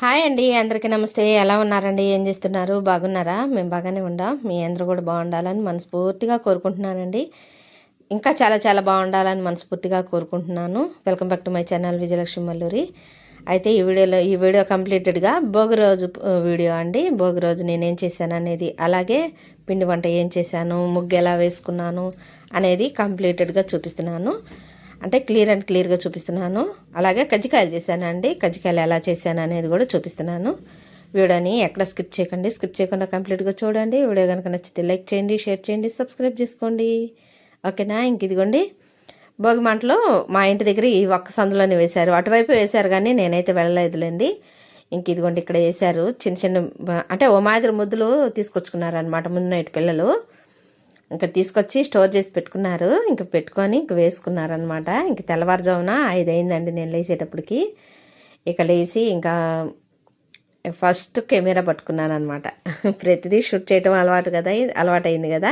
Hi అండి అందరికీ నమస్తే. ఎలా ఉన్నారండి? ఏం చేస్తున్నారు? బాగున్నారా? మేము బాగానే ఉండాం. మీ అందరూ కూడా బాగుండాలని మనస్ఫూర్తిగా కోరుకుంటున్నానండి. ఇంకా చాలా చాలా బాగుండాలని మనస్ఫూర్తిగా కోరుకుంటున్నాను. Welcome back to my channel Vijayalakshmi Malluri. అయితే ఈ వీడియోలో ఈ వీడియో కంప్లీటెడ్గా భోగి రోజు వీడియో అండి. భోగి రోజు నేనేం చేశాను అనేది అలాగే పిండి వంట ఏం చేశాను ముగ్గు ఎలా వేసుకున్నాను అనేది కంప్లీటెడ్గా చూపిస్తున్నాను. అంటే క్లియర్ అండ్ క్లియర్గా చూపిస్తున్నాను. అలాగే కజ్జికాయలు చేశానండి. కజ్జికాయలు ఎలా చేశాను అనేది కూడా చూపిస్తున్నాను. వీడియోని ఎక్కడ స్కిప్ చేయకండి. స్కిప్ చేయకుండా కంప్లీట్గా చూడండి. వీడియో కనుక నచ్చితే లైక్ చేయండి షేర్ చేయండి సబ్స్క్రైబ్ చేసుకోండి. ఓకేనా? ఇంక ఇదిగోండి. భోగి మంటలు మా ఇంటి దగ్గర ఈ ఒక్క సందులోనే వేశారు. అటువైపు వేశారు కానీ నేనైతే వెళ్ళలేదులేండి. ఇంక ఇదిగోండి ఇక్కడ వేశారు. చిన్న చిన్న అంటే ఓ మాదిరి ముద్దులు తీసుకొచ్చుకున్నారు అనమాట ముందు నైట్ పిల్లలు. ఇంకా తీసుకొచ్చి స్టోర్ చేసి పెట్టుకున్నారు. ఇంక పెట్టుకొని ఇంక వేసుకున్నారనమాట ఇంక తెల్లవారుజామున ఐదు అయిందండి నేను లేచేటప్పటికి ఇక లేచి ఇంకా ఫస్ట్ కెమెరా పట్టుకున్నాను అనమాట ప్రతిదీ షూట్ చేయటం అలవాటు కదా అలవాటు అయింది కదా.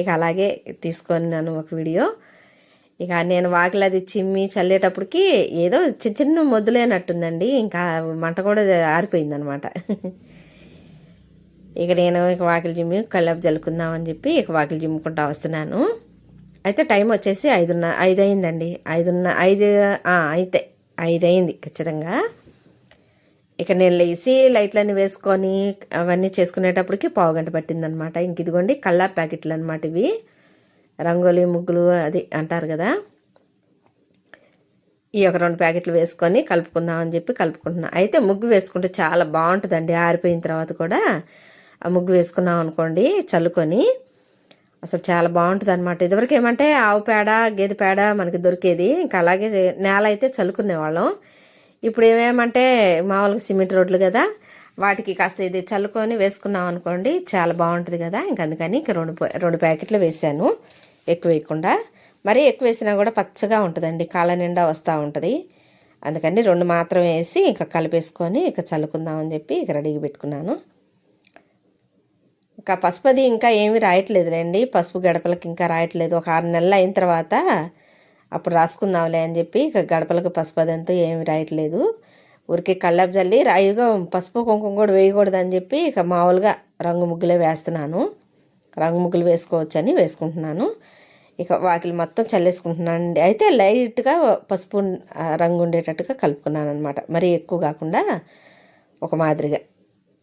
ఇక అలాగే తీసుకున్నాను ఒక వీడియో. ఇక నేను వాకిలి అది చిమ్మి చల్లేటప్పటికి ఏదో చిన్న చిన్న మొద్దులేనట్టుందండి. ఇంకా మంట కూడా ఆరిపోయింది అనమాట ఇక నేను ఇక వాకిలి జిమ్మి కల్లాపు జల్లుకుందామని చెప్పి ఇక వాకిలి జిమ్ముకుంటా వస్తున్నాను. అయితే టైం వచ్చేసి ఐదున్న ఐదు అయిందండి ఐదున్న ఐదు అయితే ఐదు అయింది ఖచ్చితంగా. ఇక నేను లేచి లైట్లన్నీ వేసుకొని అవన్నీ చేసుకునేటప్పటికి పావు గంట పట్టిందనమాట ఇంక ఇదిగోండి కల్లా ప్యాకెట్లు అనమాట ఇవి. రంగోలీ ముగ్గులు అది అంటారు కదా. ఈ ఒక రెండు ప్యాకెట్లు వేసుకొని కలుపుకుందాం అని చెప్పి కలుపుకుంటున్నాను అయితే ముగ్గు వేసుకుంటే చాలా బాగుంటుందండి ఆరిపోయిన తర్వాత కూడా. ఆ ముగ్గు వేసుకున్నాం అనుకోండి చల్లుకొని. అసలు చాలా బాగుంటుంది అనమాట ఇదివరకు ఏమంటే ఆవు పేడ గేదె పేడ మనకి దొరికేది. ఇంకా అలాగే నేల అయితే చల్లుకునేవాళ్ళం. ఇప్పుడు ఏమేమంటే మామూలుగా సిమెంట్ రోడ్లు కదా వాటికి కాస్త ఇది చల్లుకొని వేసుకున్నాం అనుకోండి చాలా బాగుంటుంది కదా. ఇంక అందుకని ఇంక రెండు రెండు ప్యాకెట్లు వేసాను. ఎక్కువ వేయకుండా. మరీ ఎక్కువ వేసినా కూడా పచ్చగా ఉంటుందండి. కాళ్ళ నిండా వస్తూ ఉంటుంది. అందుకని రెండు మాత్రం వేసి ఇంకా కలిపేసుకొని ఇక చల్లుకుందామని చెప్పి ఇక రెడీగా పెట్టుకున్నాను. ఇంకా పసుపది ఇంకా ఏమీ రాయట్లేదులేండి. పసుపు గడపలకి ఇంకా రాయట్లేదు. ఒక ఆరు నెలలు అయిన తర్వాత అప్పుడు రాసుకుందాంలే అని చెప్పి ఇక గడపలకు పసుపు అదంతా ఏమీ రాయట్లేదు. ఊరికే కళ్ళపు జల్లి రాయిగా పసుపు కుంకుమ కూడా వేయకూడదు అని చెప్పి ఇక మామూలుగా రంగు ముగ్గులే వేస్తున్నాను. రంగు ముగ్గులు వేసుకోవచ్చని వేసుకుంటున్నాను. ఇక వాకిలి మొత్తం చల్లేసుకుంటున్నాను అండి అయితే లైట్గా పసుపు రంగు ఉండేటట్టుగా కలుపుకున్నాను అనమాట మరీ ఎక్కువ కాకుండా ఒక మాదిరిగా.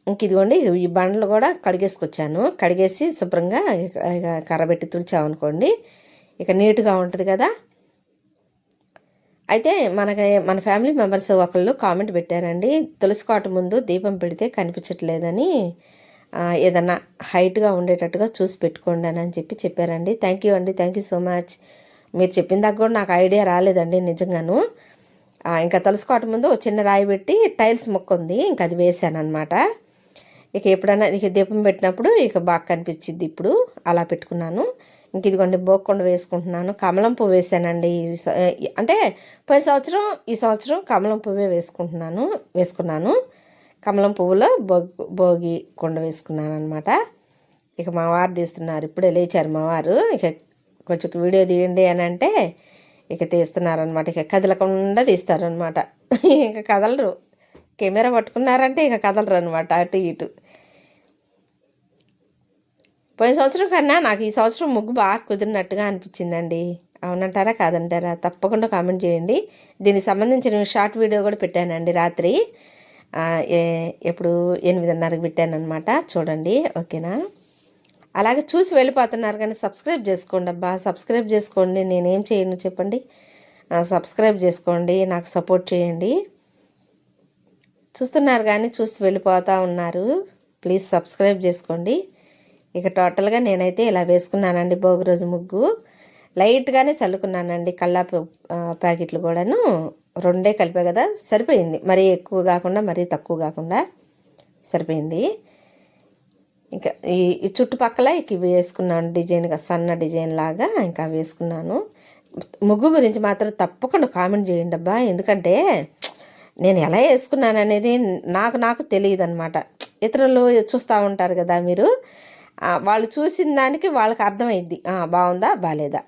ఇంక ఇదిగోండి ఈ బండలు కూడా కడిగేసుకొచ్చాను. కడిగేసి శుభ్రంగా ఇక కర్రబెట్టి తుడిచామనుకోండి ఇక నీట్గా ఉంటుంది కదా. అయితే మనకి మన ఫ్యామిలీ మెంబర్స్ ఒకళ్ళు కామెంట్ పెట్టారండి తులసి కోట ముందు దీపం పెడితే కనిపించట్లేదని ఏదన్నా హైట్గా ఉండేటట్టుగా చూసి పెట్టుకోండి అని చెప్పి చెప్పారండి. థ్యాంక్ యూ అండి థ్యాంక్ యూ సో మచ్. మీరు చెప్పిన దాకా కూడా నాకు ఐడియా రాలేదండి నిజంగాను. ఇంకా తులసి కోట ముందు ఒక చిన్న రాయి పెట్టి టైల్స్ మొక్క ఉంది ఇంకా అది వేసాను అనమాట ఇక ఎప్పుడైనా ఇక దీపం పెట్టినప్పుడు ఇక బాగా కనిపించింది ఇప్పుడు. అలా పెట్టుకున్నాను. ఇంక ఇదిగోండి బోక్కొండ వేసుకుంటున్నాను. కమలం పువ్వు వేసానండి ఈ అంటే పోయిన సంవత్సరం ఈ సంవత్సరం కమలం పువ్వే వేసుకుంటున్నాను వేసుకున్నాను. కమలం పువ్వులో భోగి భోగి కొండ వేసుకున్నాను అనమాట ఇక మా వారు తీస్తున్నారు. ఇప్పుడే లేచారు మా వారు. ఇక కొంచెం వీడియో తీయండి అని అంటే ఇక తీస్తున్నారనమాట ఇక కదలకుండా తీస్తారనమాట ఇక కదలరు. కెమెరా పట్టుకున్నారంటే ఇక కదలరు అనమాట అటు ఇటు. పోయిన సంవత్సరం కన్నా నాకు ఈ సంవత్సరం ముగ్గు బాగా కుదిరినట్టుగా అనిపించిందండి. అవునంటారా? కాదంటారా? తప్పకుండా కామెంట్ చేయండి. దీనికి సంబంధించిన షార్ట్ వీడియో కూడా పెట్టానండి రాత్రి. ఎప్పుడు ఎనిమిదిన్నరకు పెట్టానమాట చూడండి ఓకేనా? అలాగే చూసి వెళ్ళిపోతున్నారు కానీ సబ్స్క్రైబ్ చేసుకోండి అబ్బా. సబ్స్క్రైబ్ చేసుకోండి. నేనేం చేయను చెప్పండి? సబ్స్క్రైబ్ చేసుకోండి. నాకు సపోర్ట్ చేయండి. చూస్తున్నారు కానీ చూసి వెళ్ళిపోతూ ఉన్నారు. ప్లీజ్ సబ్స్క్రైబ్ చేసుకోండి. ఇక టోటల్గా నేనైతే ఇలా వేసుకున్నానండి భోగి రోజు ముగ్గు. లైట్గానే చల్లుకున్నానండి కల్లాపు ప్యాకెట్లు కూడాను. రెండే కలిపే కదా సరిపోయింది. మరీ ఎక్కువ కాకుండా మరీ తక్కువ కాకుండా సరిపోయింది. ఇంకా ఈ చుట్టుపక్కల ఇక ఇవి వేసుకున్నాను డిజైన్గా సన్న డిజైన్ లాగా ఇంకా వేసుకున్నాను. ముగ్గు గురించి మాత్రం తప్పకుండా కామెంట్ చేయండి అబ్బా. ఎందుకంటే నేను ఎలా వేసుకున్నాను అనేది నాకు నాకు తెలియదు అనమాట ఇతరులు చూస్తూ ఉంటారు కదా మీరు. వాళ్ళు చూసిన దానికి వాళ్ళకి అర్థమైద్ది బాగుందా? బాగాలేదా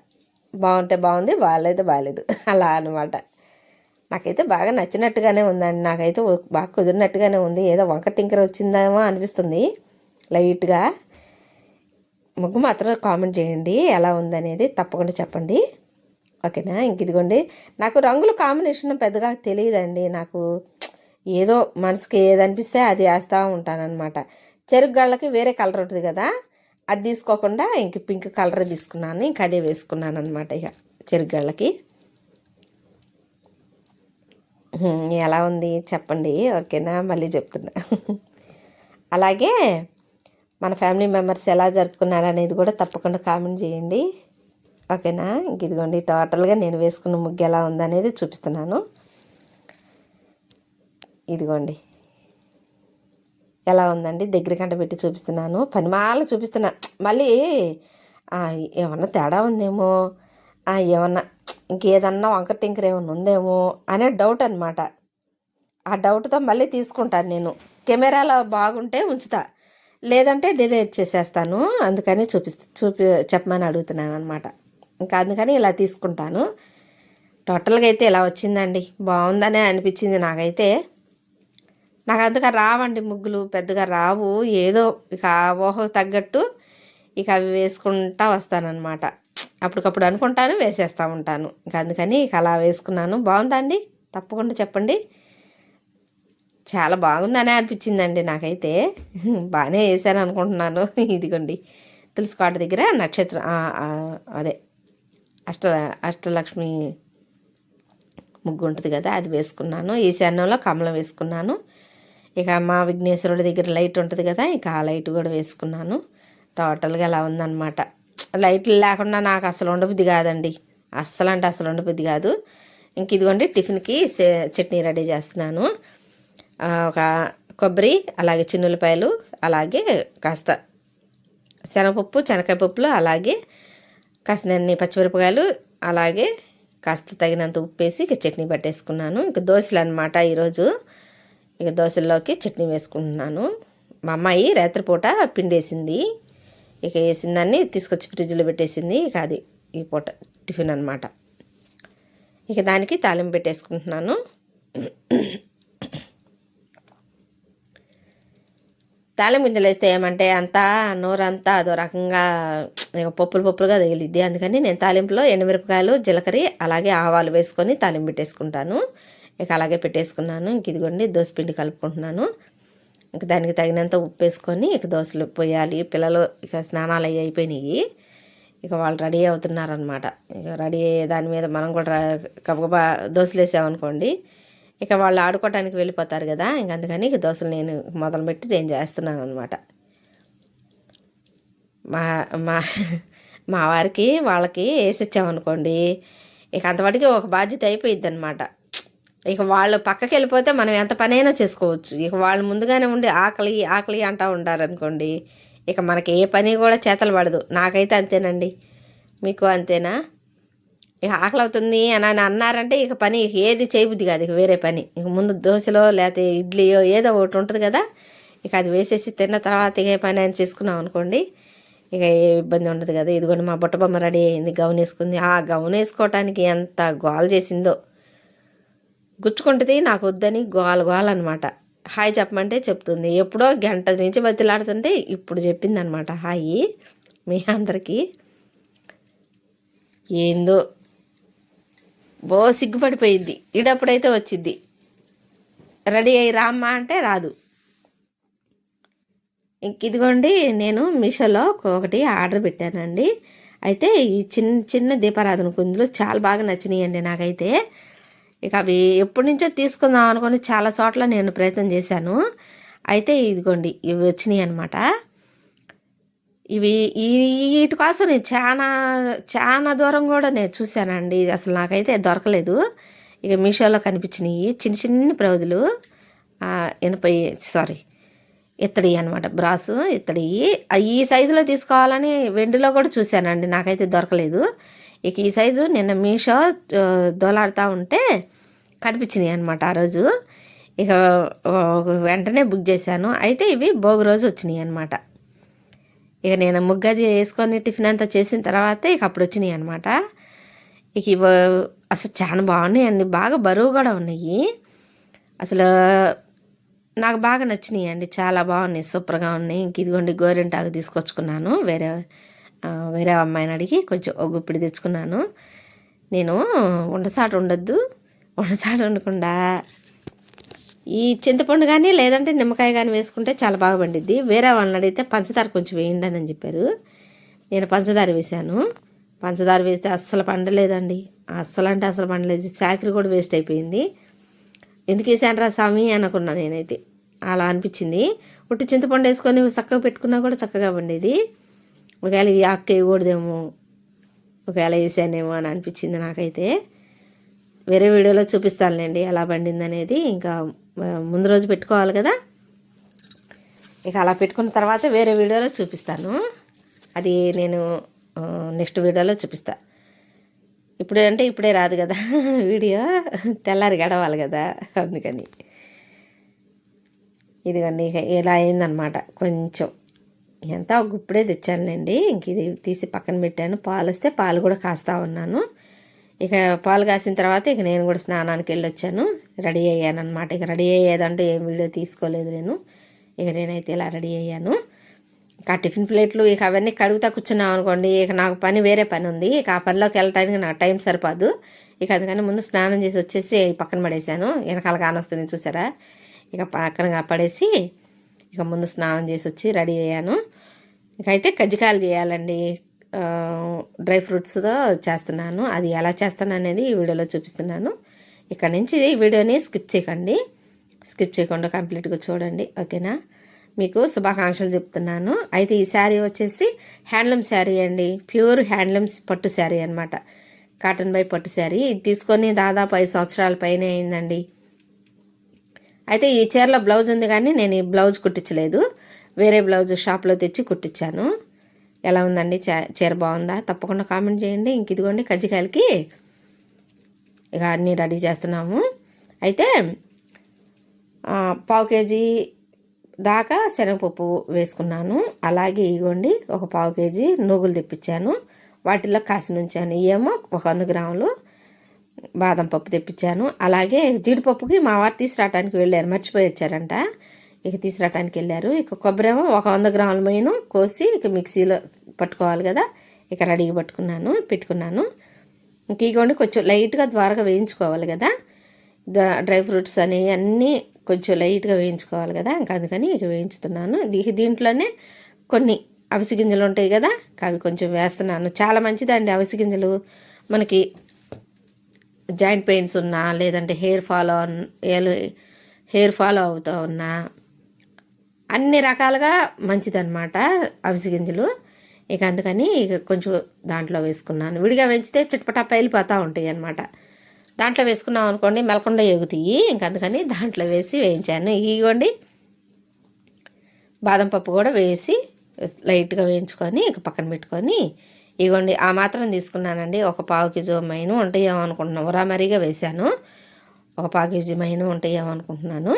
బాగుంటే బాగుంది బాగాలేదు బాగాలేదు. అలా అనమాట నాకైతే బాగా నచ్చినట్టుగానే ఉందండి. నాకైతే బాగా కుదిరినట్టుగానే ఉంది. ఏదో వంక టింకర వచ్చిందేమో అనిపిస్తుంది. లైట్గా. ముగ్గు మాత్రం కామెంట్ చేయండి. ఎలా ఉందనేది తప్పకుండా చెప్పండి. ఓకేనా? ఇంక ఇదిగోండి. నాకు రంగుల కాంబినేషన్ పెద్దగా తెలియదండి. నాకు ఏదో మనసుకి ఏది అనిపిస్తే అది వేస్తూ ఉంటానన్నమాట. చెరుకు గళ్ళకి వేరే కలర్ ఉంటుంది కదా అది తీసుకోకుండా ఇంక పింక్ కలర్ తీసుకున్నాను. ఇంక అదే వేసుకున్నాను అనమాట ఇక చెరుకు గళ్ళకి ఎలా ఉంది చెప్పండి ఓకేనా? మళ్ళీ చెప్తున్నా. అలాగే మన ఫ్యామిలీ మెంబర్స్ ఎలా జరుపుకున్నారు అనేది కూడా తప్పకుండా కామెంట్ చేయండి. ఓకేనా? ఇంక ఇదిగోండి టోటల్గా నేను వేసుకున్న ముగ్గు ఎలా ఉందనేది చూపిస్తున్నాను. ఇదిగోండి. ఎలా ఉందండి? దగ్గర కంట పెట్టి చూపిస్తున్నాను. పనిమాల చూపిస్తున్నా. మళ్ళీ ఏమన్నా తేడా ఉందేమో? ఏమన్నా ఇంకేదన్నా వంకర టింకర్ ఏమన్నా ఉందేమో? అనే డౌట్ అనమాట ఆ డౌట్తో మళ్ళీ తీసుకుంటాను నేను. కెమెరాలో బాగుంటే ఉంచుతా. లేదంటే డిలీట్ చేసేస్తాను. అందుకని చూపిస్తా చూపి చెప్పమని అడుగుతున్నాను అనమాట ఇంకా అందుకని ఇలా తీసుకుంటాను. టోటల్గా అయితే ఇలా వచ్చిందండి. బాగుందనే అనిపించింది నాకైతే. నాకు అందుకని రావండి ముగ్గులు పెద్దగా రావు. ఏదో ఇక ఆ ఊహకు తగ్గట్టు ఇక అవి వేసుకుంటా వస్తానన్నమాట. అప్పటికప్పుడు అనుకుంటాను వేసేస్తూ ఉంటాను. ఇక అందుకని ఇక అలా వేసుకున్నాను. బాగుందండి తప్పకుండా చెప్పండి. చాలా బాగుందనే అనిపించిందండి నాకైతే. బాగానే వేసాను అనుకుంటున్నాను. ఇదిగోండి. తులసికోట దగ్గర నక్షత్రం అదే. అష్ట అష్టలక్ష్మి ముగ్గు ఉంటుంది కదా అది వేసుకున్నాను. ఈశాన్యంలో కమలం వేసుకున్నాను. ఇక మా విఘ్నేశ్వరుడి దగ్గర లైట్ ఉంటుంది కదా ఇక ఆ లైట్ కూడా వేసుకున్నాను. టోటల్గా అలా ఉందన్నమాట. లైట్లు లేకుండా నాకు అసలు ఉండబుద్ధి కాదండి. అస్సలు అంటే అసలు ఉండబుద్ధి కాదు. ఇంక ఇదిగోండి టిఫిన్కి చట్నీ రెడీ చేస్తున్నాను. ఒక కొబ్బరి అలాగే చిన్నులపాయలు అలాగే కాస్త శనగపప్పు శనగకాయ పప్పులు అలాగే కాసినన్ని పచ్చిమిరపకాయలు అలాగే కాస్త తగినంత ఉప్పు వేసి ఇక చట్నీ పట్టేసుకున్నాను. ఇంక దోశలు అనమాట ఈరోజు. ఇక దోశల్లోకి చట్నీ వేసుకుంటున్నాను. మా అమ్మాయి రాత్రిపూట పిండేసింది. ఇక వేసిందాన్ని తీసుకొచ్చి ఫ్రిడ్జ్లో పెట్టేసింది. ఇక అది ఈ పూట టిఫిన్ అనమాట ఇక దానికి తాలింపు పెట్టేసుకుంటున్నాను. తాలింపు గింజలు వేస్తే ఏమంటే అంతా నోరంతా అదో రకంగా ఇక పప్పులు పప్పులుగా తగిలిద్ది. అందుకని నేను తాలింపులో ఎండుమిరపకాయలు జీలకర్ర అలాగే ఆవాలు వేసుకొని తాలింపు పెట్టేసుకుంటాను. ఇక అలాగే పెట్టేసుకున్నాను. ఇంక ఇదిగోండి దోశపిండి కలుపుకుంటున్నాను. ఇంక దానికి తగినంత ఉప్పు వేసుకొని ఇక దోశలు పోయాలి పిల్లలు ఇక స్నానాలు అయ్యి అయిపోయినాయి. ఇక వాళ్ళు రెడీ అవుతున్నారనమాట ఇక రెడీ అయ్యే దాని మీద మనం కూడా రా- గబగబా దోశలు వేసామనుకోండి ఇక వాళ్ళు ఆడుకోవడానికి వెళ్ళిపోతారు కదా. ఇంక అందుకని ఇక దోశలు నేను మొదలుపెట్టి నేను చేస్తున్నాను అనమాట మా మా మా వారికి వాళ్ళకి వేసి ఇచ్చామనుకోండి ఇక అంతవాటికి ఒక బాధ్యత అయిపోయిద్ది అనమాట ఇక వాళ్ళు పక్కకి వెళ్ళిపోతే మనం ఎంత పనైనా చేసుకోవచ్చు. ఇక వాళ్ళు ముందుగానే ఉండి ఆకలి ఆకలి అంటూ ఉంటారనుకోండి ఇక మనకి ఏ పని కూడా చేతలు పడదు. నాకైతే అంతేనండి. మీకు అంతేనా? ఇక ఆకలి అవుతుంది అని అని అన్నారంటే ఇక పని ఇక ఏది చేయబుద్ది కాదు. ఇక వేరే పని. ఇక ముందు దోశలో లేకపోతే ఇడ్లీయో ఏదో ఒకటి ఉంటుంది కదా ఇక అది వేసేసి తిన్న తర్వాత ఇక ఏ పని అని చేసుకున్నాం అనుకోండి ఇక ఏ ఇబ్బంది ఉండదు కదా. ఇదిగోండి మా బుట్టబొమ్మ రెడీ అయింది గౌన్ వేసుకుంది. ఆ గౌన్ వేసుకోవటానికి ఎంత గోల్ చేసిందో. గుచ్చుకుంటుంది నాకు వద్దని గోల గోల అనమాట హాయ్ చెప్పమంటే చెప్తుంది. ఎప్పుడో గంట నుంచి బతిలాడుతుంటే ఇప్పుడు చెప్పింది అనమాట హాయ్ మీ అందరికీ. ఏందో బో సిగ్గుపడిపోయింది. ఈడప్పుడైతే వచ్చింది. రెడీ అయ్యి రామ్మా అంటే రాదు. ఇంక ఇదిగోండి నేను మీషోలో ఒకటి ఆర్డర్ పెట్టానండి. అయితే ఈ చిన్న చిన్న దీపారాధన కుందులు చాలా బాగా నచ్చినాయండి నాకైతే. ఇక అవి ఎప్పటి నుంచో తీసుకుందాం అనుకుని చాలా చోట్ల నేను ప్రయత్నం చేశాను. అయితే ఇదిగోండి ఇవి వచ్చినాయి అనమాట ఇవి ఈ వీటి కోసం నేను చాలా చాలా దూరం కూడా నేను చూశానండి. అసలు నాకైతే దొరకలేదు. ఇక మీషోలో కనిపించినాయి. చిన్న చిన్న ప్రౌజులు ఎనభై సారీ ఇత్తడి అనమాట బ్రాసు ఇత్తడి. ఈ సైజులో తీసుకోవాలని వెండిలో కూడా చూశానండి. నాకైతే దొరకలేదు. ఇక ఈ సైజు నిన్న మీషో దోలాడుతూ ఉంటే కనిపించినాయి అనమాట ఆ రోజు. ఇక వెంటనే బుక్ చేశాను. అయితే ఇవి భోగి రోజు వచ్చినాయి అనమాట ఇక నేను ముగ్గది వేసుకొని టిఫిన్ అంతా చేసిన తర్వాత ఇక అప్పుడు వచ్చినాయి అనమాట ఇక ఇవి అసలు చాలా బాగున్నాయి అండి. బాగా బరువు కూడా ఉన్నాయి. అసలు నాకు బాగా నచ్చినాయి అండి. చాలా బాగున్నాయి. సూపర్గా ఉన్నాయి. ఇంక ఇదిగోండి గోరింటాకు తీసుకొచ్చుకున్నాను. వేరే వేరే అమ్మాయిని అడిగి కొంచెం ఒక గుప్పిడి తెచ్చుకున్నాను. నేను వండసాట ఉండొద్దు వంటసాట ఉండకుండా ఈ చింతపండు కానీ లేదంటే నిమ్మకాయ కానీ వేసుకుంటే చాలా బాగా పండిద్ది. వేరే వాళ్ళని అడిగితే పంచదార కొంచెం వేయండి అని చెప్పారు. నేను పంచదార వేశాను. పంచదార వేస్తే అస్సలు పండలేదండి. అస్సలు అంటే అసలు పండలేదు చాకరీ కూడా వేస్ట్ అయిపోయింది. ఎందుకు వేసానరా స్వామి అనుకున్నా నేనైతే. అలా అనిపించింది. ఉట్టి చింతపండు వేసుకొని చక్కగా పెట్టుకున్నా కూడా చక్కగా పండేది. ఒకవేళ ఈ ఆకు వేయకూడదేమో ఒకవేళ వేసానేమో అని అనిపించింది నాకైతే. వేరే వీడియోలో చూపిస్తానులేండి ఎలా పండింది అనేది. ఇంకా ముందు రోజు పెట్టుకోవాలి కదా. ఇక అలా పెట్టుకున్న తర్వాత వేరే వీడియోలో చూపిస్తాను. అది నేను నెక్స్ట్ వీడియోలో చూపిస్తా. ఇప్పుడు అంటే ఇప్పుడే రాదు కదా వీడియో. తెల్లారి గడవాలి కదా అందుకని. ఇదిగోండి ఇక ఇలా అయిందనమాట కొంచెం. ఎంత గుప్పుడే తెచ్చానులేండి. ఇంక ఇది తీసి పక్కన పెట్టాను. పాలు వస్తే పాలు కూడా కాస్తా ఉన్నాను. ఇక పాలు కాసిన తర్వాత ఇక నేను కూడా స్నానానికి వెళ్ళొచ్చాను. రెడీ అయ్యాను అనమాట ఇక రెడీ అయ్యేదంటే ఏం వీడియో తీసుకోలేదు నేను. ఇక నేనైతే ఇలా రెడీ అయ్యాను. ఇక టిఫిన్ ప్లేట్లు ఇక అవన్నీ కడుగుతా కూర్చున్నాం అనుకోండి. ఇక నాకు పని వేరే పని ఉంది. ఇక ఆ పనిలోకి వెళ్ళటానికి నాకు టైం సరిపోదు. ఇక అందుకని ముందు స్నానం చేసి వచ్చేసి పక్కన పడేసాను వెనకాల కానొస్తుంది చూసారా? ఇక పక్కన పడేసి ఇక ముందు స్నానం చేసి వచ్చి రెడీ అయ్యాను. ఇక అయితే కజ్జికాయలు చేయాలండి. డ్రై ఫ్రూట్స్తో చేస్తున్నాను. అది ఎలా చేస్తాను అనేది ఈ వీడియోలో చూపిస్తున్నాను. ఇక్కడ నుంచి ఈ వీడియోని స్కిప్ చేయకండి. స్కిప్ చేయకుండా కంప్లీట్గా చూడండి. ఓకేనా? మీకు శుభాకాంక్షలు చెప్తున్నాను. అయితే ఈ శారీ వచ్చేసి హ్యాండ్లూమ్ శారీ అండి. ప్యూర్ హ్యాండ్లూమ్స్ పట్టు శారీ అనమాట కాటన్ బై పట్టు శారీ. ఇది తీసుకొని దాదాపు ఐదు సంవత్సరాల పైన అయిందండి. అయితే ఈ చీరలో బ్లౌజ్ ఉంది కానీ నేను ఈ బ్లౌజ్ కుట్టించలేదు. వేరే బ్లౌజ్ షాప్లో తెచ్చి కుట్టించాను. ఎలా ఉందండి? చీర బాగుందా? తప్పకుండా కామెంట్ చేయండి. ఇంక ఇదిగోండి కజ్జికాయలకి ఇక అన్నీ రెడీ చేస్తున్నాము. అయితే పావు కేజీ దాకా శనగపప్పు వేసుకున్నాను. అలాగే ఇగోండి ఒక పావు కేజీ నూగులు తెప్పించాను. వాటిల్లో కాసి ఉంచాను ఇవేమో ఒక వంద గ్రాములు. బాదం పప్పు తెప్పించాను. అలాగే జీడిపప్పుకి మా వారు తీసుకురావడానికి వెళ్ళారు. మర్చిపోయి వచ్చారంట. ఇక తీసుకురావడానికి వెళ్ళారు. ఇక కొబ్బరేమో ఒక వంద గ్రాముల మెయిన్ కోసి ఇక మిక్సీలో పట్టుకోవాలి కదా. ఇక రెడీగా పట్టుకున్నాను పెట్టుకున్నాను. ఇంక ఇగోండి కొంచెం లైట్గా ద్వారగా వేయించుకోవాలి కదా. డ్రై ఫ్రూట్స్ అనేవి అన్నీ కొంచెం లైట్గా వేయించుకోవాలి కదా. ఇంకా అందుకని ఇక వేయించుతున్నాను. దీ- దీంట్లోనే కొన్ని అవిసి గింజలు ఉంటాయి కదా. అవి కొంచెం వేస్తున్నాను. చాలా మంచిదండి అవిసి గింజలు. మనకి జాయింట్ పెయిన్స్ ఉన్నా లేదంటే హెయిర్ ఫాల్ హెయిర్ ఫాలో అవుతూ ఉన్నా అన్ని రకాలుగా మంచిదన్నమాట అవిసి గింజలు. ఇక అందుకని ఇక కొంచెం దాంట్లో వేసుకున్నాను. విడిగా పెంచితే చిట్పటా పైలిపోతూ ఉంటాయి అన్నమాట దాంట్లో వేసుకున్నాం అనుకోండి మెలకుండా ఎగుతాయి. ఇంక అందుకని దాంట్లో వేసి వేయించాను. ఇగోండి బాదం పప్పు కూడా వేసి లైట్గా వేయించుకొని ఇక పక్కన పెట్టుకొని ఇగోండి ఆ మాత్రం తీసుకున్నానండి. ఒక పావు కేజీ మైను ఉంటాయేమో అనుకుంటున్నాను ఉరామరిగా వేశాను. ఒక పావు కేజీ మైను ఉంటాయేమో అనుకుంటున్నాను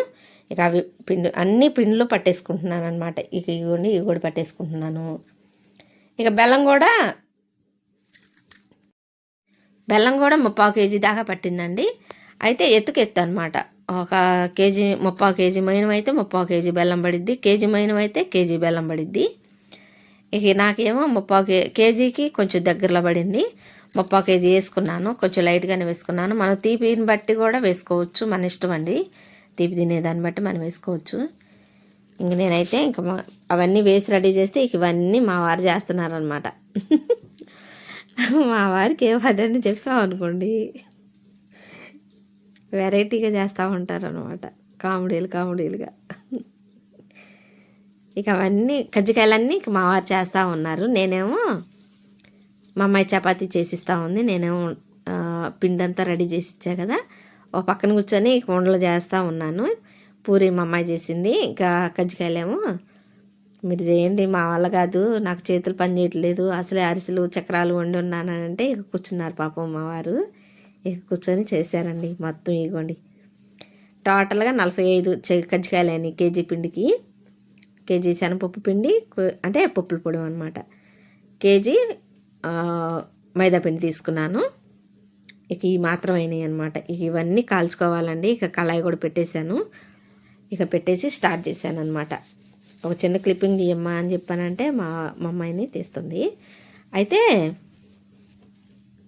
ఇక అవి పిండి అన్ని పిండ్లు పట్టేసుకుంటున్నాను అనమాట ఇక ఇగోండి ఇవి కూడా పట్టేసుకుంటున్నాను. ఇక బెల్లం కూడా బెల్లం కూడా ముప్పావు కేజీ దాకా పట్టిందండి. అయితే ఎత్తుకెత్తు అనమాట ఒక కేజీ ముప్పావు కేజీ మైనం అయితే ముప్పావు కేజీ బెల్లం పడిద్ది కేజీ మైనం అయితే కేజీ బెల్లం పడిద్ది. ఇక నాకేమో ముప్పావు కే కేజీకి కొంచెం దగ్గరలో పడింది. ముప్పావు కేజీ వేసుకున్నాను. కొంచెం లైట్గానే వేసుకున్నాను. మనం తీపిని బట్టి కూడా వేసుకోవచ్చు. మన ఇష్టం అండి. తీపి తినేదాన్ని బట్టి మనం వేసుకోవచ్చు. ఇంక నేనైతే ఇంక మా- అవన్నీ వేసి రెడీ చేస్తే ఇక ఇవన్నీ మా వారు చేస్తున్నారనమాట మా వారికి ఏ పని చెప్పామనుకోండి వెరైటీగా చేస్తూ ఉంటారనమాట కామెడీలు కామెడీలుగా. ఇక అవన్నీ కజ్జికాయలన్నీ ఇక మా వారు చేస్తూ ఉన్నారు. నేనేమో మా అమ్మాయి చపాతీ చేసిస్తూ ఉంది. నేనేమో పిండంతా పిండి అంతా రెడీ చేసి ఇచ్చా కదా. ఒక పక్కన కూర్చొని ఇక చేస్తూ ఉన్నాను. పూరి మా అమ్మాయి చేసింది. ఇంకా కజ్జికాయలేమో మీరు చేయండి మా వల్ల కాదు నాకు చేతులు పని చేయట్లేదు అసలే అరిసెలు చక్రాలు వండి ఉన్నానంటే ఇక కూర్చున్నారు పాపం మావారు ఇక కూర్చొని చేశారండి మొత్తం ఇగోండి. టోటల్గా నలభై ఐదు చె- కజ్జికాయలు కేజీ పిండికి. కేజీ శనగపప్పు పిండి అంటే పప్పుల పొడి అనమాట కేజీ మైదాపిండి తీసుకున్నాను. ఇక ఈ మాత్రం అయినాయి అనమాట ఇక ఇవన్నీ కాల్చుకోవాలండి. ఇక కళాయి కూడా పెట్టేశాను. ఇక పెట్టేసి స్టార్ట్ చేశాను అనమాట ఒక చిన్న క్లిప్పింగ్ తీయమ్మా అని చెప్పానంటే మా మా అమ్మాయిని తీస్తుంది. అయితే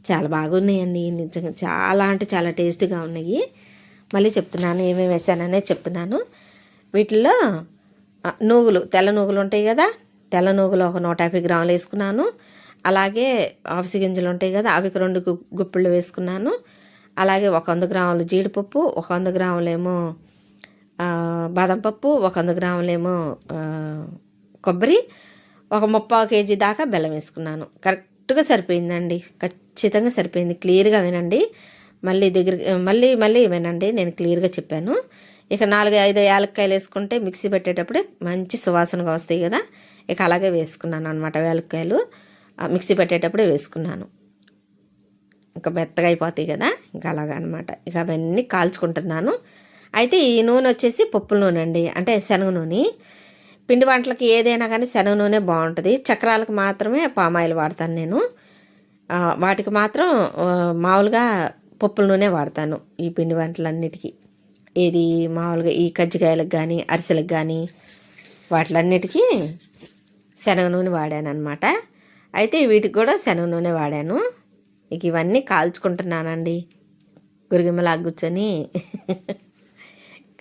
చాలా బాగున్నాయండి. నిజంగా చాలా అంటే చాలా టేస్ట్గా ఉన్నాయి. మళ్ళీ చెప్తున్నాను ఏమేమి వేసాననే చెప్తున్నాను. వీటిల్లో నూగులు తెల్ల నూగులు ఉంటాయి కదా? తెల్ల నూగులు ఒక నూట యాభై గ్రాములు వేసుకున్నాను. అలాగే ఆఫీస్ గింజలు ఉంటాయి కదా అవి రెండు గు- గుప్పిళ్ళు వేసుకున్నాను. అలాగే ఒక వంద గ్రాములు జీడిపప్పు ఒక వంద గ్రాములేమో బాదం పప్పు ఒక వంద గ్రాములేమో కొబ్బరి ఒక ముప్పావు కేజీ దాకా బెల్లం వేసుకున్నాను. కరెక్ట్గా సరిపోయిందండి. ఖచ్చితంగా సరిపోయింది. క్లియర్గా వినండి. మళ్ళీ దగ్గర మళ్ళీ మళ్ళీ వినండి. నేను క్లియర్గా చెప్పాను. ఇక నాలుగు ఐదు యాలక్కాయలు వేసుకుంటే మిక్సీ పెట్టేటప్పుడు మంచి సువాసనగా వస్తాయి కదా. ఇక అలాగే వేసుకున్నాను అనమాట యాలక్కాయలు. మిక్సీ పెట్టేటప్పుడే వేసుకున్నాను. ఇంకా మెత్తగా అయిపోతాయి కదా. ఇంకా అలాగా అనమాట ఇక అవన్నీ కాల్చుకుంటున్నాను. అయితే ఈ నూనె వచ్చేసి పప్పుల నూనె అండి. అంటే శనగ నూనె. పిండి వంటలకి ఏదైనా కానీ శనగ నూనె బాగుంటుంది. చక్రాలకు మాత్రమే పామాయిల్ వాడతాను నేను. వాటికి మాత్రం మామూలుగా పప్పుల నూనె వాడతాను ఈ పిండి వంటలన్నిటికీ. ఏది మామూలుగా ఈ కజ్జికాయలకు కానీ అరిసెలకు కానీ వాటిలన్నిటికీ శనగ నూనె వాడాను అనమాట అయితే వీటికి కూడా శనగ నూనె వాడాను. ఇక ఇవన్నీ కాల్చుకుంటున్నానండి. గురిగిమ్మలా కూర్చొని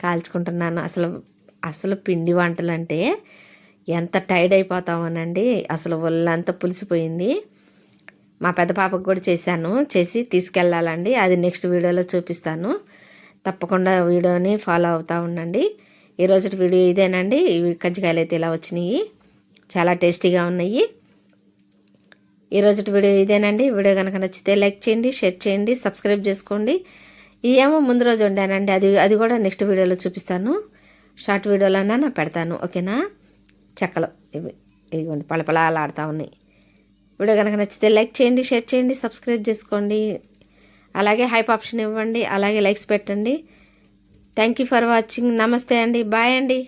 కాల్చుకుంటున్నాను. అసలు అసలు పిండి వంటలు అంటే ఎంత టైర్డ్ అయిపోతామోనండి. అసలు ఒళ్ళంతా పులిసిపోయింది. మా పెద్ద పాపకు కూడా చేశాను. చేసి తీసుకెళ్ళాలండి అది నెక్స్ట్ వీడియోలో చూపిస్తాను. తప్పకుండా వీడియోని ఫాలో అవుతూ ఉండండి. ఈరోజు వీడియో ఇదేనండి. ఇవి కజ్జికాయలు అయితే ఇలా వచ్చినాయి. చాలా టేస్టీగా ఉన్నాయి. ఈరోజు వీడియో ఇదేనండి. వీడియో కనుక నచ్చితే లైక్ చేయండి షేర్ చేయండి సబ్స్క్రైబ్ చేసుకోండి. ఏమో ముందు రోజు వండానండి. అది అది కూడా నెక్స్ట్ వీడియోలో చూపిస్తాను. షార్ట్ వీడియోలోనా నా పెడతాను. ఓకేనా? చెక్కలు ఇవి. ఇదిగోండి పలపలాలాడుతూ ఉన్నాయి. వీడియో కనుక నచ్చితే లైక్ చేయండి షేర్ చేయండి సబ్స్క్రైబ్ చేసుకోండి. అలాగే హైప్ ఆప్షన్ ఇవ్వండి అలాగే లైక్స్ పెట్టండి. థ్యాంక్ యూ ఫర్ వాచింగ్ నమస్తే అండి. బాయ్ అండి.